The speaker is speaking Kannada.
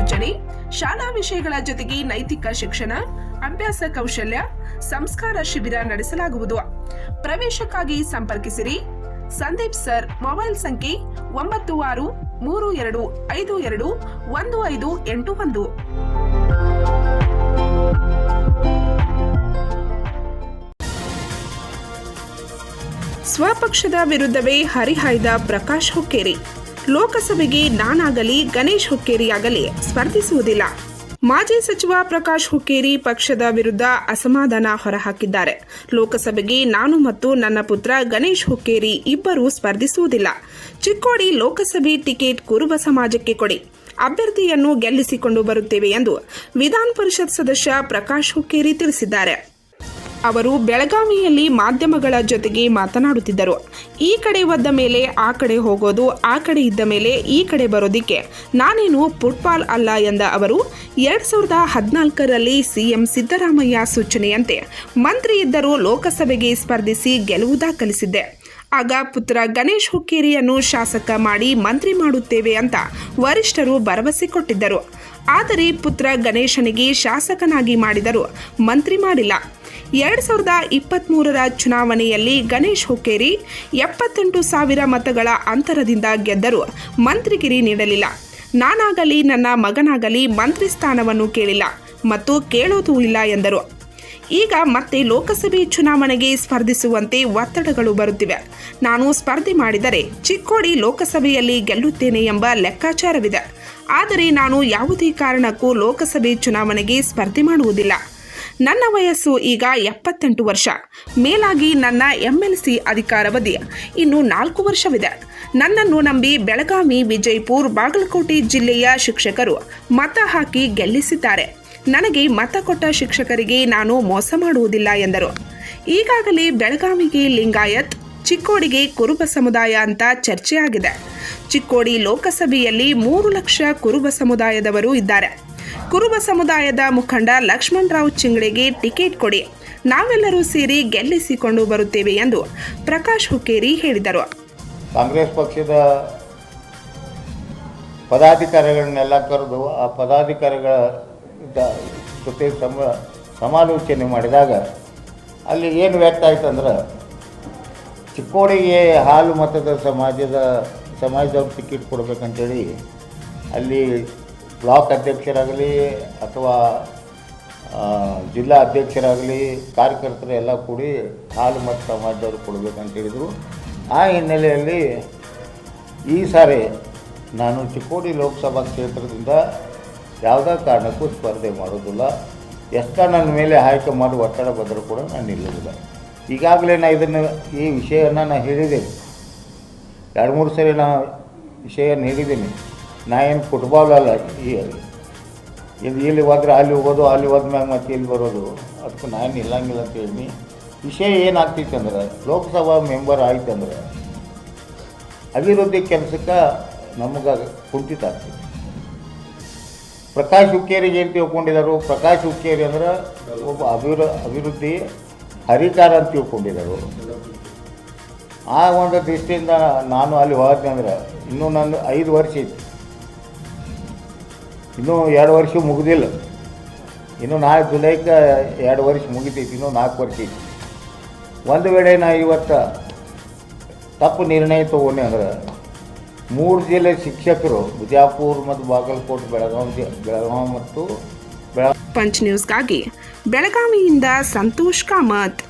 ಸೂಚನೆ ಶಾಲಾ ವಿಷಯಗಳ ಜೊತೆಗೆ ನೈತಿಕ ಶಿಕ್ಷಣ, ಅಭ್ಯಾಸ ಕೌಶಲ್ಯ, ಸಂಸ್ಕಾರ ಶಿಬಿರ ನಡೆಸಲಾಗುವುದು. ಪ್ರವೇಶಕ್ಕಾಗಿ ಸಂಪರ್ಕಿಸಿರಿ. ಸಂದೀಪ್ ಸರ್, ಮೊಬೈಲ್ ಸಂಖ್ಯೆ ಒಂಬತ್ತು ಆರು, ಮೂರು ಎರಡು ಐದು ಎರಡು, ಒಂದು ಐದು ಎಂಟು ಒಂದು. ಸ್ವಪಕ್ಷದ ವಿರುದ್ಧವೇ ಹರಿಹಾಯ್ದ ಪ್ರಕಾಶ್ ಹುಕ್ಕೇರಿ. ಲೋಕಸಭೆಗೆ ನಾನಾಗಲಿ ಗಣೇಶ್ ಹುಕ್ಕೇರಿಯಾಗಲಿ ಸ್ಪರ್ಧಿಸುವುದಿಲ್ಲ. ಮಾಜಿ ಸಚಿವ ಪ್ರಕಾಶ್ ಹುಕ್ಕೇರಿ ಪಕ್ಷದ ವಿರುದ್ಧ ಅಸಮಾಧಾನ ಹೊರಹಾಕಿದ್ದಾರೆ. ಲೋಕಸಭೆಗೆ ನಾನು ಮತ್ತು ನನ್ನ ಪುತ್ರ ಗಣೇಶ್ ಹುಕ್ಕೇರಿ ಇಬ್ಬರೂ ಸ್ಪರ್ಧಿಸುವುದಿಲ್ಲ. ಚಿಕ್ಕೋಡಿ ಲೋಕಸಭೆ ಟಿಕೆಟ್ ಕುರುಬ ಸಮಾಜಕ್ಕೆ ಕೊಡಿ. ಅಭ್ಯರ್ಥಿಯನ್ನು ಗೆಲ್ಲಿಸಿಕೊಂಡು ಬರುತ್ತೇವೆ ಎಂದು ವಿಧಾನ ಪರಿಷತ್ ಸದಸ್ಯ ಪ್ರಕಾಶ್ ಹುಕ್ಕೇರಿ ತಿಳಿಸಿದ್ದಾರೆ. ಅವರು ಬೆಳಗಾವಿಯಲ್ಲಿ ಮಾಧ್ಯಮಗಳ ಜೊತೆಗೆ ಮಾತನಾಡುತ್ತಿದ್ದರು. ಈ ಕಡೆ ಒದ್ದ ಮೇಲೆ ಆ ಕಡೆ ಹೋಗೋದು, ಆ ಕಡೆ ಇದ್ದ ಮೇಲೆ ಈ ಕಡೆ ಬರೋದಿಕ್ಕೆ ನಾನೇನು ಫುಟ್ಬಾಲ್ ಅಲ್ಲ ಎಂದ ಅವರು, ಎರಡ್ ಸಾವಿರದ ಹದಿನಾಲ್ಕರಲ್ಲಿ ಸಿಎಂ ಸಿದ್ದರಾಮಯ್ಯ ಸೂಚನೆಯಂತೆ ಮಂತ್ರಿ ಇದ್ದರೂ ಲೋಕಸಭೆಗೆ ಸ್ಪರ್ಧಿಸಿ ಗೆಲುವು ದಾಖಲಿಸಿದ್ದೆ. ಆಗ ಪುತ್ರ ಗಣೇಶ್ ಹುಕ್ಕೇರಿಯನ್ನು ಶಾಸಕ ಮಾಡಿ ಮಂತ್ರಿ ಮಾಡುತ್ತೇವೆ ಅಂತ ವರಿಷ್ಠರು ಭರವಸೆ ಕೊಟ್ಟಿದ್ದರು. ಆದರೆ ಪುತ್ರ ಗಣೇಶನಿಗೆ ಶಾಸಕನಾಗಿ ಮಾಡಿದರೂ ಮಂತ್ರಿ ಮಾಡಿಲ್ಲ. ಎರಡ್ ಸಾವಿರದ ಇಪ್ಪತ್ತ್ಮೂರರ ಚುನಾವಣೆಯಲ್ಲಿ ಗಣೇಶ್ ಹುಕ್ಕೇರಿ ಎಪ್ಪತ್ತೆಂಟು ಸಾವಿರ ಮತಗಳ ಅಂತರದಿಂದ ಗೆದ್ದರೂ ಮಂತ್ರಿಗಿರಿ ನೀಡಲಿಲ್ಲ. ನಾನಾಗಲಿ, ನನ್ನ ಮಗನಾಗಲಿ ಮಂತ್ರಿ ಸ್ಥಾನವನ್ನು ಕೇಳಿಲ್ಲ ಮತ್ತು ಕೇಳೋದೂ ಇಲ್ಲ ಎಂದರು. ಈಗ ಮತ್ತೆ ಲೋಕಸಭೆ ಚುನಾವಣೆಗೆ ಸ್ಪರ್ಧಿಸುವಂತೆ ಒತ್ತಡಗಳು ಬರುತ್ತಿವೆ. ನಾನು ಸ್ಪರ್ಧೆ ಮಾಡಿದರೆ ಚಿಕ್ಕೋಡಿ ಲೋಕಸಭೆಯಲ್ಲಿ ಗೆಲ್ಲುತ್ತೇನೆ ಎಂಬ ಲೆಕ್ಕಾಚಾರವಿದೆ. ಆದರೆ ನಾನು ಯಾವುದೇ ಕಾರಣಕ್ಕೂ ಲೋಕಸಭೆ ಚುನಾವಣೆಗೆ ಸ್ಪರ್ಧೆ ಮಾಡುವುದಿಲ್ಲ. ನನ್ನ ವಯಸ್ಸು ಈಗ ಎಪ್ಪತ್ತೆಂಟು ವರ್ಷ. ಮೇಲಾಗಿ ನನ್ನ ಎಂ ಎಲ್ ಸಿ ಅಧಿಕಾರಾವಧಿ ಇನ್ನು ನಾಲ್ಕು ವರ್ಷವಿದೆ. ನನ್ನನ್ನು ನಂಬಿ ಬೆಳಗಾವಿ, ವಿಜಯಪುರ, ಬಾಗಲಕೋಟೆ ಜಿಲ್ಲೆಯ ಶಿಕ್ಷಕರು ಮತ ಹಾಕಿ ಗೆಲ್ಲಿಸಿದ್ದಾರೆ. ನನಗೆ ಮತ ಕೊಟ್ಟ ಶಿಕ್ಷಕರಿಗೆ ನಾನು ಮೋಸ ಮಾಡುವುದಿಲ್ಲ ಎಂದರು. ಈಗಾಗಲೇ ಬೆಳಗಾವಿಗೆ ಲಿಂಗಾಯತ್, ಚಿಕ್ಕೋಡಿಗೆ ಕುರುಬ ಸಮುದಾಯ ಅಂತ ಚರ್ಚೆಯಾಗಿದೆ. ಚಿಕ್ಕೋಡಿ ಲೋಕಸಭೆಯಲ್ಲಿ ಮೂರು ಲಕ್ಷ ಕುರುಬ ಸಮುದಾಯದವರು ಇದ್ದಾರೆ. ಕುರುಬ ಸಮುದಾಯದ ಮುಖಂಡ ಲಕ್ಷ್ಮಣರಾವ್ ಚಿಂಗ್ಳೆಗೆ ಟಿಕೆಟ್ ಕೊಡಿ. ನಾವೆಲ್ಲರೂ ಸೇರಿ ಗೆಲ್ಲಿಸಿಕೊಂಡು ಬರುತ್ತೇವೆ ಎಂದು ಪ್ರಕಾಶ್ ಹುಕ್ಕೇರಿ ಹೇಳಿದರು. ಕಾಂಗ್ರೆಸ್ ಪಕ್ಷದ ಪದಾಧಿಕಾರಿಗಳನ್ನೆಲ್ಲ ಕರೆದು ಆ ಪದಾಧಿಕಾರಿಗಳ ಜೊತೆ ಸಮ, ಸಮಾಲೋಚನೆ ಮಾಡಿದಾಗ ಅಲ್ಲಿ ಏನು ವ್ಯಕ್ತ ಆಯ್ತು ಅಂದ್ರೆ ಚಿಕ್ಕೋಡಿಗೆ ಹಾಲು ಮತದ ಸಮಾಜದ, ಸಮಾಜದವ್ರು ಟಿಕೆಟ್ ಕೊಡ್ಬೇಕಂತೇಳಿ ಅಲ್ಲಿ ಬ್ಲಾಕ್ ಅಧ್ಯಕ್ಷರಾಗಲಿ ಅಥವಾ ಜಿಲ್ಲಾ ಅಧ್ಯಕ್ಷರಾಗಲಿ ಕಾರ್ಯಕರ್ತರು ಎಲ್ಲ ಕೂಡಿ ಹಾಲು ಮತ್ತು ಸಮಾಜದವರು ಕೊಡಬೇಕಂತ ಹೇಳಿದರು. ಆ ಹಿನ್ನೆಲೆಯಲ್ಲಿ ಈ ಸಾರಿ ನಾನು ಚಿಕ್ಕೋಡಿ ಲೋಕಸಭಾ ಕ್ಷೇತ್ರದಿಂದ ಯಾವುದೇ ಕಾರಣಕ್ಕೂ ಸ್ಪರ್ಧೆ ಮಾಡೋದಿಲ್ಲ. ಎಷ್ಟ ನನ್ನ ಮೇಲೆ ಆಯ್ಕೆ ಮಾಡುವ ಒತ್ತಡ ಬಂದರೂ ಕೂಡ ನಾನು ನಿಲ್ಲುವುದಿಲ್ಲ ಈಗಾಗಲೇ ನಾನು ಇದನ್ನು, ಈ ವಿಷಯವನ್ನು ನಾನು ಹೇಳಿದ್ದೇನೆ. ಎರಡು ಮೂರು ಸರಿ ನಾನು ವಿಷಯ ಹೇಳಿದ್ದೀನಿ ನಾ ಏನು ಫುಟ್ಬಾಲ್ ಅಲ್ಲ ಇದು ಇಲ್ಲಿ ಹೋದ್ರೆ ಅಲ್ಲಿ ಹೋಗೋದು, ಅಲ್ಲಿ ಹೋದ್ಮ್ಯಾಗ ಮತ್ತೆ ಇಲ್ಲಿ ಬರೋದು? ಅದಕ್ಕೆ ನಾನು ಇಲ್ಲಂಗಿಲ್ಲ ಅಂತ ಹೇಳಿ ವಿಷಯ ಏನಾಗ್ತೈತೆ ಅಂದ್ರೆ, ಲೋಕಸಭಾ ಮೆಂಬರ್ ಆಯ್ತಂದ್ರೆ ಅಭಿವೃದ್ಧಿ ಕೆಲಸಕ್ಕೆ ನಮಗೆ ಕುಂಠಿತ ಆಗ್ತೈತಿ ಪ್ರಕಾಶ್ ಹುಕ್ಕೇರಿಗೆ ಏನು ತಿಳ್ಕೊಂಡಿದ್ದಾರೆ ಪ್ರಕಾಶ್ ಹುಕ್ಕೇರಿ ಅಂದ್ರೆ ಒಬ್ಬ ಅಭಿವೃ, ಅಭಿವೃದ್ಧಿ ಹರಿಕಾರ ಅಂತ ತಿಳ್ಕೊಂಡಿದ್ದಾರೆ. ಆ ಒಂದು ದೃಷ್ಟಿಯಿಂದ ನಾನು ಅಲ್ಲಿ ಹೋದ್ನೆ ಅಂದ್ರೆ, ಇನ್ನೂ ನನ್ನ ಐದು ವರ್ಷ ಇತ್ತು. ಇನ್ನೂ ಎರಡು ವರ್ಷ ಮುಗಿದಿಲ್ಲ. ಇನ್ನು ನಾಲ್ಕು ಜುಲೈಗೆ ಎರಡು ವರ್ಷ ಮುಗಿತೈತಿ, ಇನ್ನೂ ನಾಲ್ಕು ವರ್ಷ ಐತಿ. ಒಂದು ವೇಳೆ ನಾ ಇವತ್ತು ತಪ್ಪು ನಿರ್ಣಯ ತೊಗೊಂಡೆ ಅಂದ್ರೆ, ಮೂರು ಜಿಲ್ಲೆ ಶಿಕ್ಷಕರು ಬಿಜಾಪುರ ಮತ್ತು ಬಾಗಲಕೋಟೆ, ಬೆಳಗಾವಿ ಬೆಳಗಾವಿ ಮತ್ತು ಬೆಳ ಪಂಚ್ ನ್ಯೂಸ್ಗಾಗಿ ಬೆಳಗಾವಿಯಿಂದ ಸಂತೋಷ್ ಕಾಮತ್.